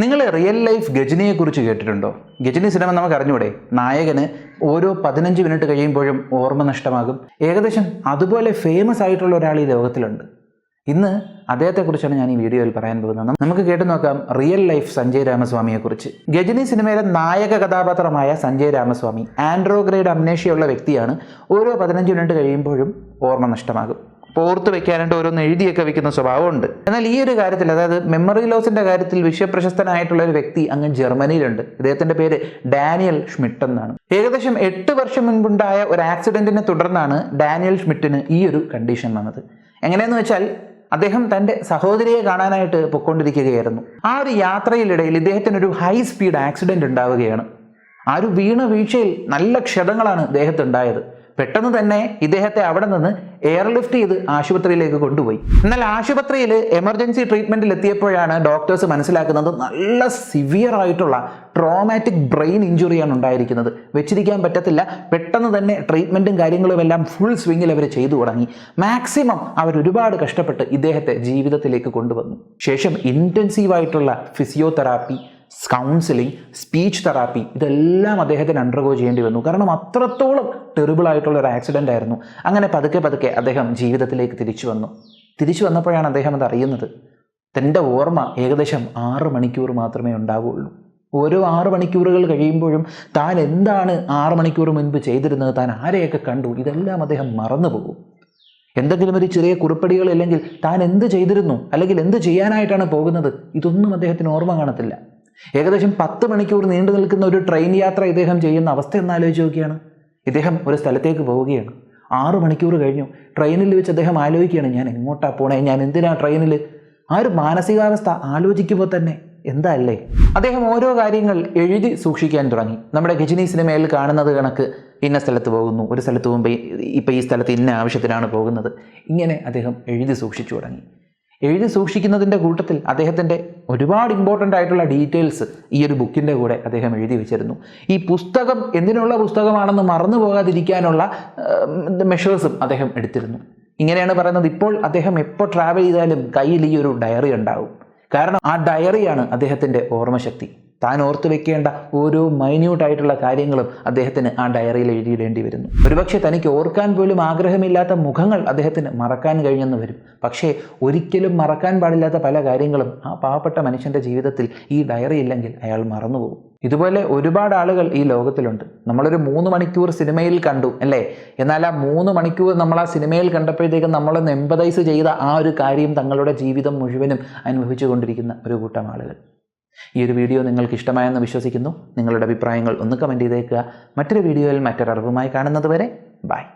നിങ്ങൾ real life ഗജനിയെ കുറിച്ച് കേട്ടിട്ടുണ്ടോ? ഗജനി സിനിമ നമുക്ക് അറിഞ്ഞൂടെ? നായകന് ഓരോ പതിനഞ്ച് മിനിറ്റ് കഴിയുമ്പോഴും ഓർമ്മ നഷ്ടമാകും. ഏകദേശം അതുപോലെ ഫേമസ് ആയിട്ടുള്ള ഒരാൾ ഈ ലോകത്തിലുണ്ട്. ഇന്ന് അദ്ദേഹത്തെക്കുറിച്ചാണ് ഞാൻ ഈ വീഡിയോയിൽ പറയാൻ പോകുന്നത്. നമുക്ക് കേട്ടു നോക്കാം റിയൽ ലൈഫ് സഞ്ജയ് രാമസ്വാമിയെക്കുറിച്ച് ഗജനി സിനിമയിലെ നായക കഥാപാത്രമായ സഞ്ജയ് രാമസ്വാമി ആൻഡ്രോഗ്രേഡ് അമ്നേഷ്യയുള്ള വ്യക്തിയാണ് ഓരോ പതിനഞ്ച് മിനിറ്റ് കഴിയുമ്പോഴും ഓർമ്മ നഷ്ടമാകും. ഓർത്ത് വെക്കാനായിട്ട് ഓരോന്ന് എഴുതിയൊക്കെ വെക്കുന്ന സ്വഭാവമുണ്ട്. എന്നാൽ ഈ ഒരു കാര്യത്തിൽ അതായത് മെമ്മറി ലോസിന്റെ കാര്യത്തിൽ വിശ്വപ്രശസ്തനായിട്ടുള്ള ഒരു വ്യക്തി അങ്ങ് ജർമ്മനിയിലുണ്ട്. ഇദ്ദേഹത്തിന്റെ പേര് ഡാനിയൽ ഷ്മിട്ട് എന്നാണ്. ഏകദേശം എട്ട് വർഷം മുൻപുണ്ടായ ഒരു ആക്സിഡന്റിനെ തുടർന്നാണ് ഡാനിയൽ ഷ്മിട്ടിന് ഈ ഒരു കണ്ടീഷൻ വന്നത്. എങ്ങനെയെന്ന് വെച്ചാൽ അദ്ദേഹം തന്റെ സഹോദരിയെ കാണാനായിട്ട് പൊയ്ക്കൊണ്ടിരിക്കുകയായിരുന്നു. ആ ഒരു യാത്രയിലിടയിൽ ഇദ്ദേഹത്തിന് ഒരു ഹൈ സ്പീഡ് ആക്സിഡന്റ് ഉണ്ടാവുകയാണ്. ആ ഒരു വീണ വീഴ്ചയിൽ നല്ല ക്ഷതങ്ങളാണ് ഇദ്ദേഹത്തിന് ഉണ്ടായത് പെട്ടെന്ന് തന്നെ ഇദ്ദേഹത്തെ അവിടെ നിന്ന് എയർലിഫ്റ്റ് ചെയ്ത് ആശുപത്രിയിലേക്ക് കൊണ്ടുപോയി. എന്നാൽ ആശുപത്രിയിൽ എമർജൻസി ട്രീറ്റ്മെന്റിൽ എത്തിയപ്പോഴാണ് ഡോക്ടേഴ്സ് മനസ്സിലാക്കുന്നത് നല്ല സിവിയർ ആയിട്ടുള്ള ട്രോമാറ്റിക് ബ്രെയിൻ ഇഞ്ചുറിയാണ് ഉണ്ടായിരിക്കുന്നത്. വെച്ചിരിക്കാൻ പറ്റത്തില്ല. പെട്ടെന്ന് തന്നെ ട്രീറ്റ്മെന്റും കാര്യങ്ങളും എല്ലാം ഫുൾ സ്വിങ്ങിൽ അവർ ചെയ്തു തുടങ്ങി. മാക്സിമം അവർ ഒരുപാട് കഷ്ടപ്പെട്ട് ഇദ്ദേഹത്തെ ജീവിതത്തിലേക്ക് കൊണ്ടുവന്നു. ശേഷം ഇന്റൻസീവായിട്ടുള്ള ഫിസിയോതെറാപ്പി കൗൺസിലിംഗ് സ്പീച്ച് തെറാപ്പി ഇതെല്ലാം അദ്ദേഹത്തിന് അണ്ടർഗോ ചെയ്യേണ്ടി വന്നു. കാരണം അത്രത്തോളം ടെറിബിൾ ആയിട്ടുള്ള ഒരു ആക്സിഡന്റ് ആയിരുന്നു. അങ്ങനെ പതുക്കെ പതുക്കെ അദ്ദേഹം ജീവിതത്തിലേക്ക് തിരിച്ചു വന്നു. തിരിച്ചു വന്നപ്പോഴാണ് അദ്ദേഹം അത് അറിയുന്നത്. തന്റെ ഓർമ്മ ഏകദേശം ആറ് മണിക്കൂർ മാത്രമേ ഉണ്ടാവുകയുള്ളൂ ഓരോ ആറ് മണിക്കൂറുകൾ കഴിയുമ്പോഴും താൻ എന്താണ് ആറ് മണിക്കൂർ മുൻപ് ചെയ്തിരുന്നത് താൻ ആരെയൊക്കെ കണ്ടു? ഇതെല്ലാം അദ്ദേഹം മറന്നു പോകും. എന്തെങ്കിലും ഒരു ചെറിയ കുറിപ്പടികൾ അല്ലെങ്കിൽ താൻ എന്ത് ചെയ്തിരുന്നു? അല്ലെങ്കിൽ എന്ത് ചെയ്യാനായിട്ടാണ് പോകുന്നത്? ഇതൊന്നും അദ്ദേഹത്തിന് ഓർമ്മ കാണത്തില്ല. ഏകദേശം പത്ത് മണിക്കൂർ നീണ്ടു നിൽക്കുന്ന ഒരു ട്രെയിൻ യാത്ര ഇദ്ദേഹം ചെയ്യുന്ന അവസ്ഥ എന്ന് ആലോചിച്ച് നോക്കിയാണ്. ഇദ്ദേഹം ഒരു സ്ഥലത്തേക്ക് പോവുകയാണ്. ആറ് മണിക്കൂർ കഴിഞ്ഞു. ട്രെയിനിൽ വെച്ച് അദ്ദേഹം ആലോചിക്കുകയാണ് ഞാൻ എങ്ങോട്ടാണ് പോണേ? ഞാൻ എന്തിനാ ട്രെയിനിൽ ആ ഒരു മാനസികാവസ്ഥ ആലോചിക്കുമ്പോൾ തന്നെ എന്താ അല്ലേ? അദ്ദേഹം ഓരോ കാര്യങ്ങൾ എഴുതി സൂക്ഷിക്കാൻ തുടങ്ങി. നമ്മുടെ ഗജിനി സിനിമയിൽ കാണുന്നത് കണക്ക് ഇന്ന സ്ഥലത്ത് പോകുന്നു ഒരു സ്ഥലത്ത് പോകുമ്പോൾ ഇപ്പം ഈ സ്ഥലത്ത് ഇന്ന ആവശ്യത്തിനാണ് പോകുന്നത്. ഇങ്ങനെ അദ്ദേഹം എഴുതി സൂക്ഷിച്ചു തുടങ്ങി. എഴുതി സൂക്ഷിക്കുന്നതിന്റെ കൂട്ടത്തിൽ അദ്ദേഹത്തിന്റെ ഒരുപാട് ഇമ്പോർട്ടന്റ് ആയിട്ടുള്ള ഡീറ്റെയിൽസ് ഈ ഒരു ബുക്കിന്റെ കൂടെ അദ്ദേഹം എഴുതി വെച്ചിരുന്നു. ഈ പുസ്തകം എന്തിനുള്ള പുസ്തകമാണെന്ന് മറന്നു പോകാതിരിക്കാനുള്ള മെഷേഴ്സും അദ്ദേഹം എടുത്തിരുന്നു. ഇങ്ങനെയാണ് പറയുന്നത്. ഇപ്പോൾ അദ്ദേഹം എപ്പോൾ ട്രാവൽ ചെയ്താലും കയ്യിൽ ഈ ഒരു ഡയറി ഉണ്ടാവും. കാരണം ആ ഡയറിയാണ് അദ്ദേഹത്തിന്റെ ഓർമ്മശക്തി. താൻ ഓർത്തു വെക്കേണ്ട ഓരോ മൈന്യൂട്ട് ആയിട്ടുള്ള കാര്യങ്ങളും അദ്ദേഹത്തിന് ആ ഡയറിയിൽ എഴുതിയിടേണ്ടി വരുന്നു. ഒരുപക്ഷെ തനിക്ക് ഓർക്കാൻ പോലും ആഗ്രഹമില്ലാത്ത മുഖങ്ങൾ അദ്ദേഹത്തിന് മറക്കാൻ കഴിഞ്ഞെന്ന് വരും. പക്ഷേ ഒരിക്കലും മറക്കാൻ പാടില്ലാത്ത പല കാര്യങ്ങളും ആ പാവപ്പെട്ട മനുഷ്യന്റെ ജീവിതത്തിൽ ഈ ഡയറി ഇല്ലെങ്കിൽ അയാൾ മറന്നുപോകും. ഇതുപോലെ ഒരുപാട് ആളുകൾ ഈ ലോകത്തിലുണ്ട്. നമ്മളൊരു മൂന്ന് മണിക്കൂർ സിനിമയിൽ കണ്ടു അല്ലേ? എന്നാൽ ആ മൂന്ന് മണിക്കൂർ നമ്മൾ ആ സിനിമയിൽ കണ്ടപ്പോഴത്തേക്കും നമ്മളൊന്ന് എമ്പതൈസ് ചെയ്ത ആ ഒരു കാര്യം തങ്ങളുടെ ജീവിതം മുഴുവനും അനുഭവിച്ചു കൊണ്ടിരിക്കുന്ന ഒരു കൂട്ടം ആളുകൾ. ഈ ഒരു വീഡിയോ നിങ്ങൾക്ക് ഇഷ്ടമായെന്ന് വിശ്വസിക്കുന്നു. നിങ്ങളുടെ അഭിപ്രായങ്ങൾ ഒന്ന് കമന്റ് ചെയ്തേക്കുക. മറ്റൊരു വീഡിയോയിൽ മറ്റൊരറിവുമായി കാണുന്നത് വരെ ബൈ